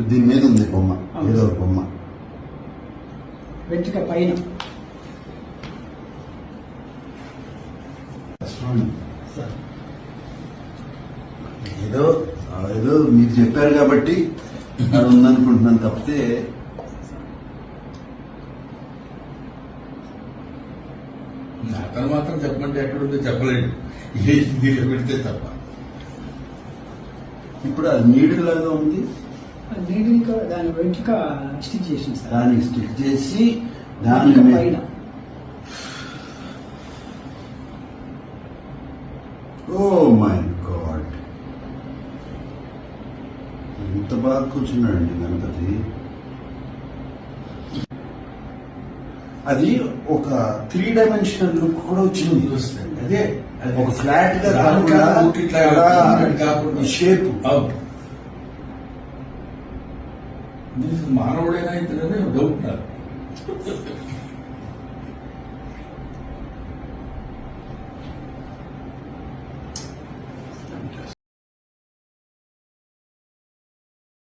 దీని మీద ఉంది బొమ్మ ఏదో. ఒక బొమ్మ. వెంట్రుక పైన. ఏదో ఏదో మీరు చెప్పారు కాబట్టి అది ఉందనుకుంటున్నాను తప్పితే అతను మాత్రం చెప్పమంటే ఎక్కడుందో చెప్పలేడు. ఏ పెడితే తప్ప. ఇప్పుడు అది నీడిలాగా ఉంది. నీటిగా దాని వెంట్రుక స్టిచ్ చేసింది సార్. చేసి దాని వెంట్రుక మీద పైన. Oh my God. ఎంత బాగా కూర్చున్నాడండి గణపతి. అది ఒక త్రీ డైమెన్షనల్ లుక్ కూడా వచ్చింది. వస్తుంది. అదే. ఒక ఫ్లాట్గా కాకుండా షేప్ అవును. ಮಾನವಳೇನಾಯ್ತು ಅಂದ್ರೆ ಡೌಟ್ ನಾನು